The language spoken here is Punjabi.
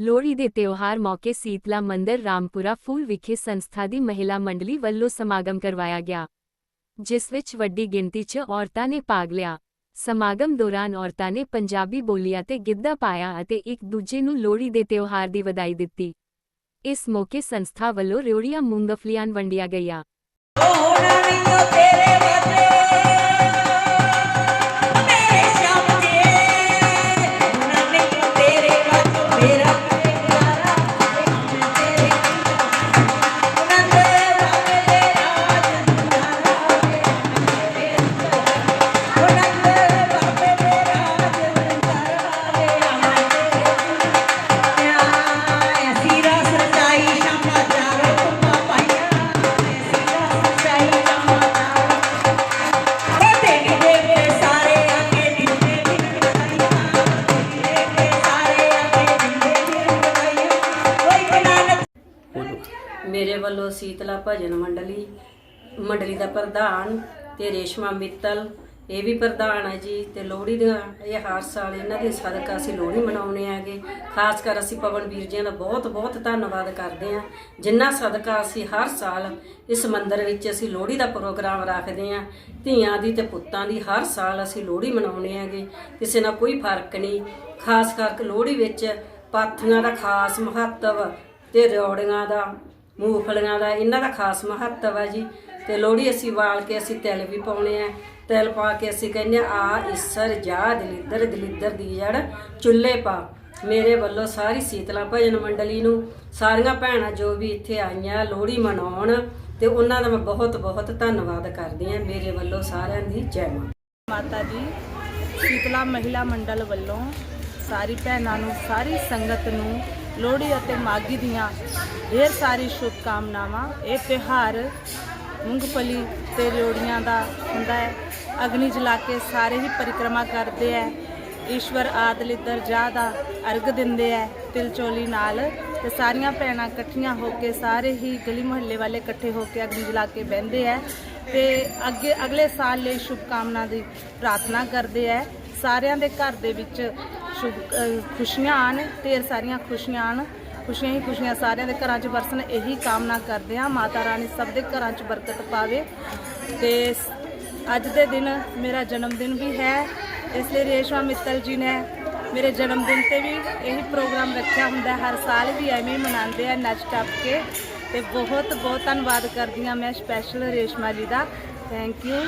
ਲੋਹੜੀ ਦੇ ਤਿਉਹਾਰ ਮੌਕੇ ਸੀਤਲਾ ਮੰਦਰ ਰਾਮਪੁਰਾ ਫੂਲ ਵਿਖੇ ਸੰਸਥਾ ਦੀ ਮਹਿਲਾ ਮੰਡਲੀ ਵੱਲੋਂ ਸਮਾਗਮ ਕਰਵਾਇਆ ਗਿਆ, ਜਿਸ ਵਿੱਚ ਵੱਡੀ ਗਿਣਤੀ 'ਚ ਔਰਤਾਂ ਨੇ ਭਾਗ ਲਿਆ। ਸਮਾਗਮ ਦੌਰਾਨ ਔਰਤਾਂ ਨੇ ਪੰਜਾਬੀ ਬੋਲੀਆਂ ਤੇ ਗਿੱਧਾ ਪਾਇਆ ਅਤੇ ਇੱਕ ਦੂਜੇ ਨੂੰ ਲੋਹੜੀ ਦੇ ਤਿਉਹਾਰ ਦੀ ਵਧਾਈ ਦਿੱਤੀ। ਇਸ ਮੌਕੇ ਸੰਸਥਾ ਵੱਲੋਂ ਰਿਉੜੀਆਂ ਮੂੰਗਫਲੀਆਂ ਵੰਡੀਆਂ ਗਈਆਂ। ਮੇਰੇ ਵੱਲੋਂ ਸੀਤਲਾ ਭਜਨ ਮੰਡਲੀ ਮੰਡਲੀ ਦਾ ਪ੍ਰਧਾਨ ਤੇ ਰੇਸ਼ਮਾ ਮਿੱਤਲ, ਇਹ ਵੀ ਪ੍ਰਧਾਨ ਹੈ ਜੀ, ਤੇ ਲੋਹੜੀ ਦਾ ਇਹ ਹਰ ਸਾਲ ਇਹਨਾਂ ਦੇ ਸਦਕਾ ਅਸੀਂ ਲੋਹੜੀ ਮਨਾਉਂਦੇ ਆਗੇ ਖਾਸ ਕਰ ਅਸੀਂ ਪਵਨ ਵੀਰ ਜੀ ਦਾ ਬਹੁਤ ਬਹੁਤ ਧੰਨਵਾਦ ਕਰਦੇ ਹਾਂ, ਜਿੰਨਾ ਸਦਕਾ ਅਸੀਂ ਹਰ ਸਾਲ ਇਸ ਮੰਦਿਰ ਵਿੱਚ ਅਸੀਂ ਲੋਹੜੀ ਦਾ ਪ੍ਰੋਗਰਾਮ ਰੱਖਦੇ ਹਾਂ। ਧੀਆਂ ਦੀ ਤੇ ਪੁੱਤਾਂ ਦੀ ਹਰ ਸਾਲ ਅਸੀਂ ਲੋਹੜੀ ਮਨਾਉਂਦੇ ਆਗੇ ਕਿਸੇ ਨਾਲ ਕੋਈ ਫ਼ਰਕ ਨਹੀਂ। ਖਾਸ ਕਰਕੇ ਲੋਹੜੀ ਵਿੱਚ ਪਾਥੀਆਂ ਦਾ ਖਾਸ ਮਹੱਤਵ ਤੇ ਰਿਉੜੀਆਂ ਦਾ ਮੂੰਗਫਲੀਆਂ ਦਾ, ਇਹਨਾਂ ਦਾ ਖਾਸ ਮਹੱਤਵ ਹੈ ਜੀ। ਤੇ ਲੋਹੜੀ ਅਸੀਂ ਵਾਲ ਕੇ ਅਸੀਂ ਤਿਲ ਵੀ ਪਾਉਣੇ ਆ। ਤਿਲ ਪਾ ਕੇ ਅਸੀਂ ਕਹਿੰਦੇ ਆ ਆ ਇਸਰ ਜਾ ਦਲਿੱਦਰ ਦਲਿੱਦਰ ਦੀ ਜੜ, ਚੁੱਲ੍ਹੇ ਪਾ। ਮੇਰੇ ਵੱਲੋਂ ਸਾਰੀ ਸੀਤਲਾ ਭਜਨ ਮੰਡਲੀ ਨੂੰ, ਸਾਰੀਆਂ ਭੈਣਾਂ ਜੋ ਵੀ ਇੱਥੇ ਆਈਆਂ ਲੋਹੜੀ ਮਨਾਉਣ, ਤੇ ਉਹਨਾਂ ਦਾ ਮੈਂ ਬਹੁਤ ਬਹੁਤ ਧੰਨਵਾਦ ਕਰਦੀ ਹਾਂ। ਮੇਰੇ ਵੱਲੋਂ ਸਾਰਿਆਂ ਦੀ ਜੈ ਮਾਂ ਮਾਤਾ ਜੀ, ਸ਼ੀਤਲਾ ਮਹਿਲਾ ਮੰਡਲ ਵੱਲੋਂ ਸਾਰੀ ਭੈਣਾਂ ਨੂੰ, ਸਾਰੀ ਸੰਗਤ ਨੂੰ ਲੋਹੜੀ ਅਤੇ ਮਾਗੀ ਦੀਆਂ ਢੇਰ ਸਾਰੀ ਸ਼ੁਭਕਾਮਨਾਵਾਂ। ਇਹ ਤਿਉਹਾਰ ਮੂੰਗਫਲੀ ਤੇ ਰਿਉੜੀਆਂ ਦਾ ਹੁੰਦਾ ਹੈ। ਅਗਨੀ ਜਲਾ ਕੇ ਸਾਰੇ ਹੀ ਪਰਿਕਰਮਾ ਕਰਦੇ ਹੈ। ਈਸ਼ਵਰ ਆਦਲਿੱਦਰ ਜਾ ਦਾ ਅਰਗ ਦਿੰਦੇ ਹੈ ਤਿਲਚੋਲੀ ਨਾਲ ਤੇ ਸਾਰੀਆਂ ਭੈਣਾਂ ਇਕੱਠੀਆਂ ਹੋ ਕੇ ਸਾਰੇ ਹੀ ਗਲੀ ਮੁਹੱਲੇ ਵਾਲੇ ਇਕੱਠੇ ਹੋ ਕੇ ਅਗਨੀ ਜਲਾ ਕੇ ਬਹਿੰਦੇ ਹੈ ਤੇ ਅੱਗੇ ਅਗਲੇ ਸਾਲ ਲਈ ਸ਼ੁਭਕਾਮਨਾ ਦੀ ਪ੍ਰਾਰਥਨਾ ਕਰਦੇ ਹੈ। ਸਾਰਿਆਂ ਦੇ ਘਰ ਦੇ ਵਿੱਚ ਖੁਸ਼ੀਆਂ ਆਣ, ਢੇਰ ਸਾਰੀਆਂ ਖੁਸ਼ੀਆਂ ਆਣ। ਖੁਸ਼ੀਆਂ ਹੀ ਖੁਸ਼ੀਆਂ, ਸਾਰਿਆਂ ਦੇ ਘਰਾਂ 'ਚ ਵਰਸਣ ਇਹੀ ਕਾਮਨਾ ਕਰਦੇ ਹਾਂ। ਮਾਤਾ ਰਾਣੀ ਸਭ ਦੇ ਘਰਾਂ 'ਚ ਬਰਕਤ ਪਾਵੇ। ਤੇ ਅੱਜ ਦੇ ਦਿਨ ਮੇਰਾ ਜਨਮ ਦਿਨ ਵੀ ਹੈ। ਇਸ ਲਈ ਰੇਸ਼ਮਾ ਮਿੱਤਲ ਜੀ ਨੇ ਮੇਰੇ ਜਨਮ ਦਿਨ ਤੇ ਵੀ ਇਹੀ ਪ੍ਰੋਗਰਾਮ ਰੱਖਿਆ ਹੁੰਦਾ। ਹਰ ਸਾਲ ਵੀ ਐਵੇਂ ਮਨਾਉਂਦੇ ਆ ਨੱਚ ਟੱਪ ਕੇ। ਤੇ ਬਹੁਤ ਬਹੁਤ ਧੰਨਵਾਦ ਕਰਦੀ ਹਾਂ ਮੈਂ ਸਪੈਸ਼ਲ ਰੇਸ਼ਮਾ ਜੀ ਦਾ। Thank you